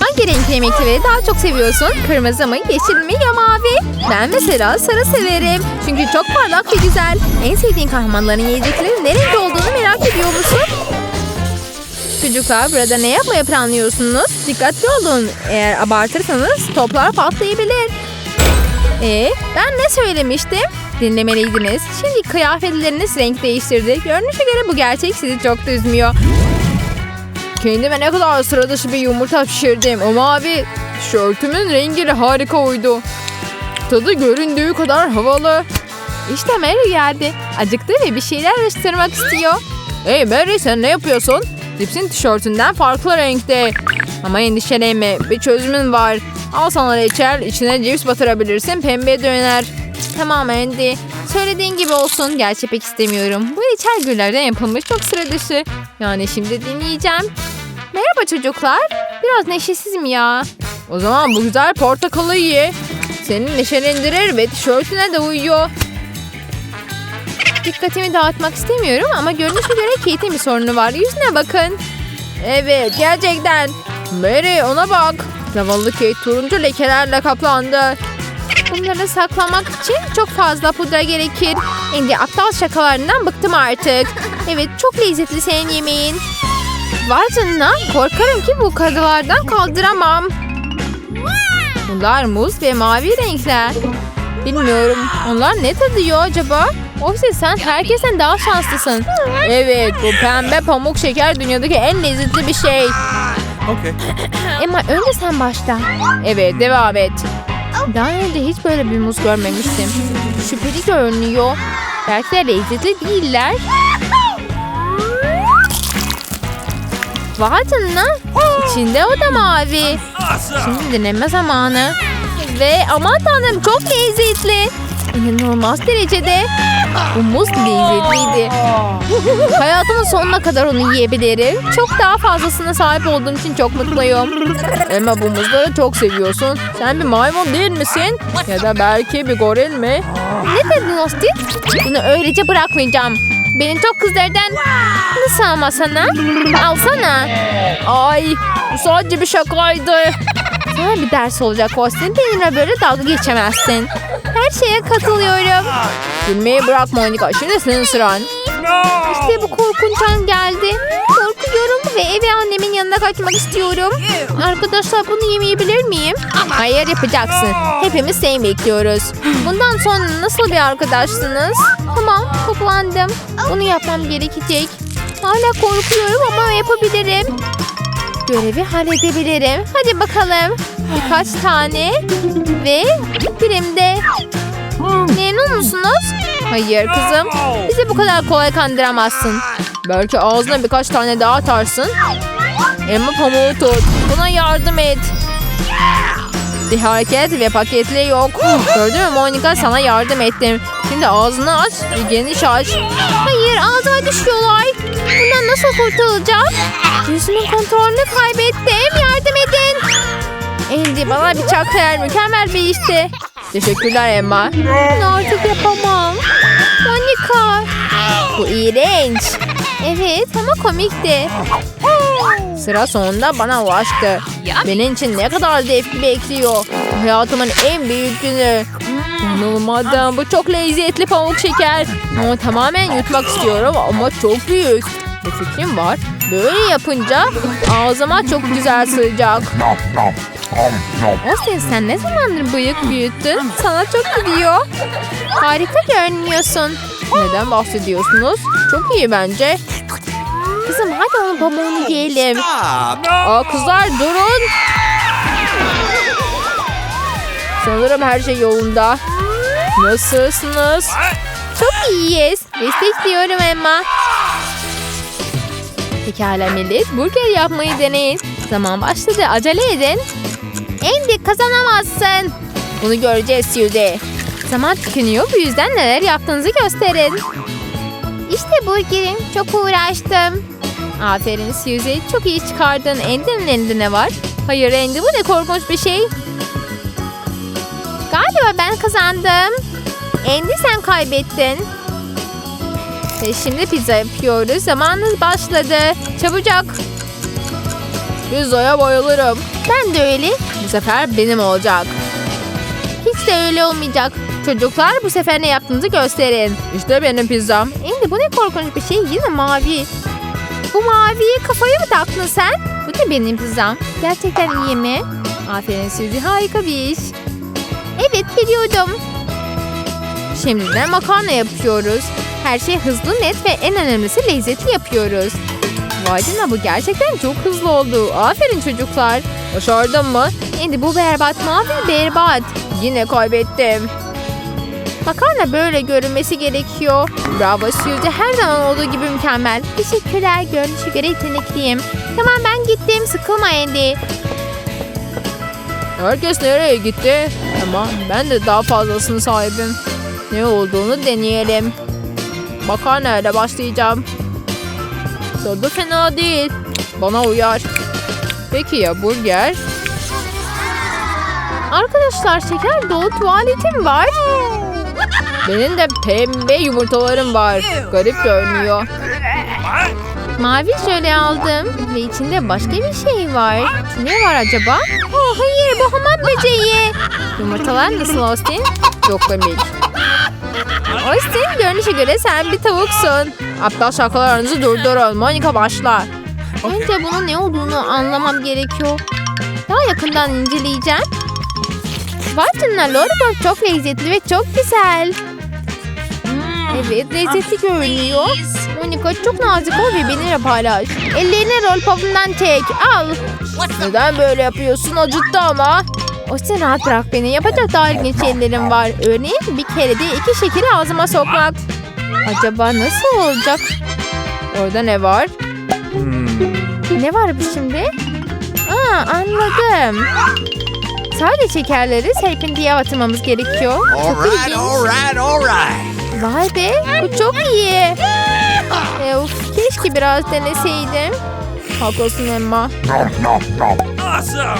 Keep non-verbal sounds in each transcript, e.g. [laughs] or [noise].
Hangi renkli yemekleri daha çok seviyorsun? Kırmızı mı, yeşil mi ya mavi? Ben mesela sarı severim. Çünkü çok parlak ve güzel. En sevdiğin kahramanların yiyecekleri ne renk olduğunu merak ediyor musun? Çocuklar burada ne yapmayı planlıyorsunuz? Dikkatli olun. Eğer abartırsanız toplar patlayabilir. Ee, ben ne söylemiştim? Dinlemeliydiniz. Şimdi kıyafetleriniz renk değiştirdi. Görünüşe göre bu gerçek sizi çok da üzmüyor. Kendime ne kadar sıra dışı bir yumurta pişirdim. Ama abi tişörtümün rengiyle harika uydu. Tadı göründüğü kadar havalı. İşte Mary geldi. Acıktı ve bir şeyler atıştırmak istiyor. Hey Mary sen ne yapıyorsun? Cipsin tişörtünden farklı renkte. Ama endişelenme bir çözümün var. Al sana reçel içine cips batırabilirsin pembe döner. Tamam Andy. Söylediğin gibi olsun. Gerçi pek istemiyorum. Bu reçel güllerden yapılmış çok sıra dışı. Yani şimdi dinleyeceğim. Merhaba çocuklar. Biraz neşesizim ya. O zaman bu güzel portakalı ye. Seni neşelendirir ve tişörtüne de uyuyor. Dikkatimi dağıtmak istemiyorum ama görünüşe göre Kate'in bir sorunu var. Yüzüne bakın. Evet gerçekten. Mary ona bak. Zavallı Kate turuncu lekelerle kaplandı. Bunları saklamak için çok fazla pudra gerekir. Şimdi aptal şakalarından bıktım artık. Evet çok lezzetli senin yemeğin. Vay canına korkarım ki bu kadılardan kaldıramam. Bunlar muz ve mavi renkler. Bilmiyorum onlar ne tadıyor acaba? Oysa sen herkesten daha şanslısın. Evet bu pembe pamuk şeker dünyadaki en lezzetli bir şey. Okay. Ama önce sen başla. Evet devam et. Daha önce hiç böyle bir muz görmemiştim. Şüpheli görünüyor. Belki de lezzetli değiller. Vay canına. İçinde o da mavi. Şimdi deneme zamanı. Ve aman tanrım çok lezzetli. İnanılmaz derecede. Bu muz lezzetliydi. Hayatımın sonuna kadar onu yiyebilirim. Çok daha fazlasına sahip olduğum için çok mutluyum. Ama bu muzları çok seviyorsun. Sen bir maymun değil misin? Ya da belki bir goril mi? Ne dedin Osti? Bunu öylece bırakmayacağım. Beni çok kızdırdın. Nasıl ama sana? Alsana. Ay sadece bir şakaydı. Sana bir ders olacak Austin. Benimle böyle dalga geçemezsin. Her şeye katılıyorum. Gülmeyi bırak Monica. Şimdi senin sıran. İşte bu korkunç an geldi. Korkuyorum ve eve annemin yanına kaçmak istiyorum. Arkadaşlar bunu yemeyebilir miyim? Hayır yapacaksın. Hepimiz seni bekliyoruz. Bundan sonra nasıl bir arkadaşsınız? Tamam toplandım. Bunu yapmam gerekecek. Hala korkuyorum ama yapabilirim. Görevi halledebilirim. Hadi bakalım. Birkaç tane ve birimde. Memnun musunuz? Hayır kızım. Bizi bu kadar kolay kandıramazsın. Belki ağzına birkaç tane daha atarsın. Emma pamuğu tut. Buna yardım et. Bir hareket ve paketli yok. Gördün mü Monica sana yardım ettim. Şimdi ağzını aç ve geniş aç. Hayır ağzıma düşüyorlar. Bundan nasıl kurtulacağım? Yüzümün kontrolünü kaybettim. Yardım edin. Andy bana bir çak ver. Mükemmel bir işti. Teşekkürler Emma. Bunu artık yapamam. Monica. Bu iğrenç. Evet ama komikti. Sıra sonunda bana ulaştı. Benim için ne kadar zevkli bekliyor. Hayatımın en büyük günü. İnanılmadım. Bu çok lezzetli pamuk şeker. Onu tamamen yutmak istiyorum ama çok büyük. Bir fikrim var. Böyle yapınca ağzıma çok güzel sığacak. Austin sen ne zamandır bıyık büyüttün? Sana çok gidiyor. Harika görünüyorsun. Neden bahsediyorsunuz? Çok iyi bence. Kızım hadi onun pamuğunu yiyelim. Aa, kızlar durun. Sanırım her şey yolunda. Nasılsınız? Çok iyiyiz. Destekliyorum Emma. Pekala millet burger yapmayı deneyin. Zaman başladı acele edin. Andy kazanamazsın. Bunu göreceğiz Suzy. Zaman tükeniyor bu yüzden neler yaptığınızı gösterin. İşte burgerim. Çok uğraştım. Aferin Suzy. Çok iyi çıkardın. Andy'nin elinde ne var? Hayır Andy bu ne korkunç bir şey. Galiba ben kazandım. Andy sen kaybettin. Ve şimdi pizza yapıyoruz. Zamanınız başladı. Çabucak. Pizzaya bayılırım. Ben de öyle. Bu sefer benim olacak. Hiç de öyle olmayacak. Çocuklar bu sefer ne yaptığınızı gösterin. İşte benim pizzam. Şimdi bu ne korkunç bir şey. Yine mavi. Bu maviye kafayı mı taktın sen? Bu da benim pizzam. Gerçekten iyi mi? Aferin sizi harika bir iş. Evet biliyordum. Şimdi de makarna yapıyoruz. Her şey hızlı, net ve en önemlisi lezzetli yapıyoruz. Vay canına bu gerçekten çok hızlı oldu. Aferin çocuklar. Başardın mı? Şimdi bu berbat mavi berbat. Yine kaybettim. Makarna böyle görünmesi gerekiyor. Bravo Suzy her zaman olduğu gibi mükemmel. Teşekkürler görünüşe göre yetenekliyim. Tamam ben gittim sıkılma Andy. Herkes nereye gitti? Ama ben de daha fazlasını sahibim. Ne olduğunu deneyelim. Makarna ile başlayacağım. Tadı fena değil. Bana uyar. Peki ya burger? Arkadaşlar şeker dolu tuvaletim var. Benim de pembe yumurtalarım var. Garip görünüyor. Mavi jöle aldım ve içinde başka bir şey var. Ne var acaba? Oh hayır bu hamam böceği. Yumurtalar nasıl Austin? Çok komik. Austin görünüşe göre sen bir tavuksun. Aptal şakalarınızı durdurun. Monica başla. Önce bunun ne olduğunu anlamam gerekiyor. Daha yakından inceleyeceğim. Vay canına çok lezzetli ve çok güzel. Evet lezzetli görünüyor. Monica çok nazik ol ve benimle paylaş. Ellerini lollipopumdan çek. Al. Neden böyle yapıyorsun? Acıttı ama. O sen rahat bırak beni. Yapacak daha ilginç şeylerim var. Örneğin bir kere de iki şekeri ağzıma sokmak. Acaba nasıl olacak? Orada ne var? Ne var bu şimdi? Aa anladım. Sadece şekerleri serpintiye batırmamız gerekiyor. All Çok right, ilginç. all right, all right. Vay be bu çok iyi. E, of, keşke biraz deneseydim. Haklısın Emma.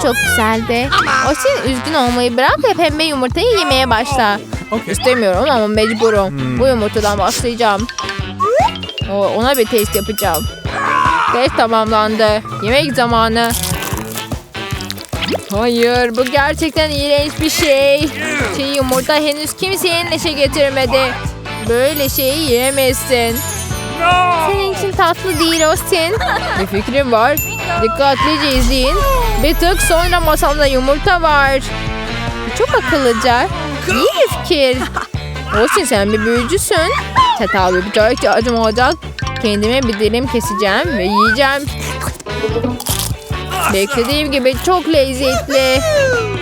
Çok güzeldi. O senin üzgün olmayı bırak ve pembe yumurtayı yemeye başla. İstemiyorum ama mecburum. Bu yumurtadan başlayacağım. O, ona bir test yapacağım. Test tamamlandı. Yemek zamanı. Hayır bu gerçekten iğrenç bir şey. Çiğ yumurta henüz kimseye neşe getirmedi. Böyle şeyi yiyemezsin. Senin için tatlı değil Austin. Bir fikrim var. Dikkatlice izleyin. Bir tık sonra masamda yumurta var. Çok akıllıca. İyi bir fikir. Austin sen bir büyücüsün. Çatal ve bıçağa ihtiyacım olacak. Kendime bir dilim keseceğim ve yiyeceğim. Beklediğim gibi çok lezzetli.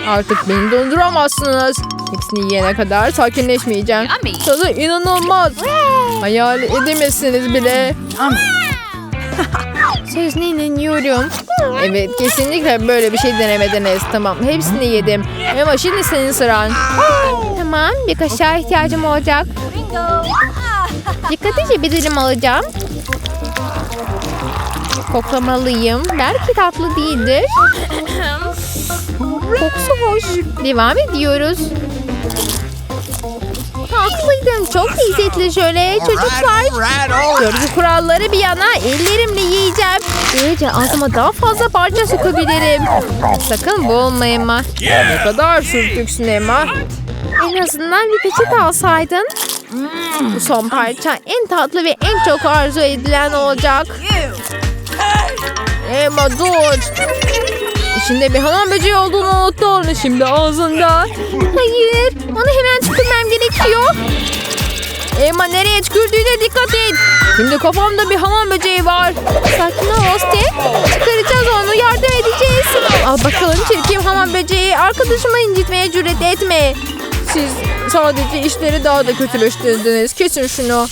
Artık beni donduramazsınız. Hepsini yiyene kadar sakinleşmeyeceğim. Tadı inanılmaz. Hayal edemezsiniz bile. [laughs] Sözüne inanıyorum. Evet kesinlikle böyle bir şey denemediniz. Tamam hepsini yedim. Ama şimdi senin sıran. Tamam bir kaşığa ihtiyacım olacak. Dikkatlice bir dilim alacağım. Koklamalıyım. Belki tatlı değildir. [laughs] Kokusu hoş. Devam ediyoruz. Haklıydım. Çok lezzetli şöyle. Çocuklar. Görgü kuralları bir yana ellerimle yiyeceğim. Böylece ağzıma daha fazla parça sokabilirim. Sakın boğulma Emma. Ne kadar sürtüksün Emma. En azından bir peçete alsaydın. Bu son parça en tatlı ve en çok arzu edilen olacak. Emma dur. İçinde bir hamam böceği olduğunu unuttun. Şimdi ağzında. Hayır. Onu hemen tükürmem gerekiyor. Emma nereye tükürdüğüne dikkat et. Şimdi kafamda bir hamam böceği var. Sakin ol Austin. Çıkaracağız onu yardım edeceğiz. Al bakalım çirkin hamam böceği. Arkadaşımı incitmeye cüret etme. Siz sadece işleri daha da kötüleştirdiniz. Kesin şunu.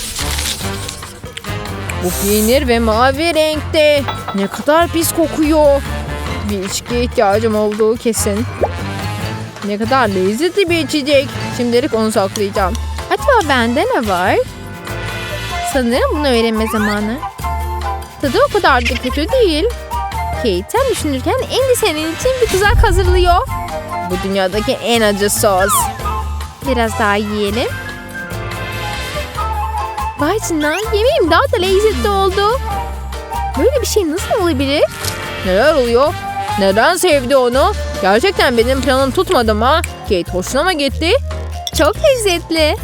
Bu peynir ve mavi renkte. Ne kadar pis kokuyor. Bir içkiye ihtiyacım olduğu kesin. Ne kadar lezzetli bir içecek. Şimdilik onu saklayacağım. Acaba bende ne var? Sanırım bunu öğrenme zamanı. Tadı o kadar da kötü değil. Kate sen düşünürken Andy senin için bir tuzak hazırlıyor. Bu dünyadaki en acı sos. Biraz daha yiyelim. Vay canına yemeğim daha da lezzetli oldu. Böyle bir şey nasıl olabilir? Neler oluyor? Neden sevdi onu? Gerçekten benim planım tutmadı mı? Kate hoşuna mı gitti? Çok lezzetli.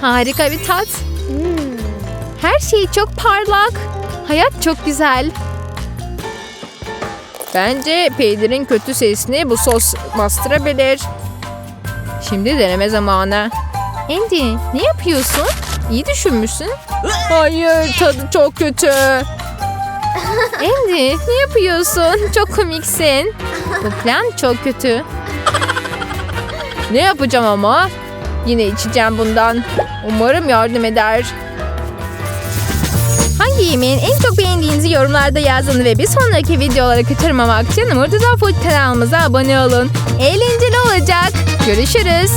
Harika bir tat. Her şey çok parlak. Hayat çok güzel. Bence peynirin kötü sesini bu sos bastırabilir. Şimdi deneme zamanı. Andy ne yapıyorsun? İyi düşünmüşsün. Hayır tadı çok kötü. Andy ne yapıyorsun? Çok komiksin. Bu plan çok kötü. Ne yapacağım ama? Yine içeceğim bundan. Umarım yardım eder. Hangi yemeğin en çok beğendiğinizi yorumlarda yazın ve bir sonraki videoları kaçırmamak için Murtaza Food kanalımıza abone olun. Eğlenceli olacak. Görüşürüz.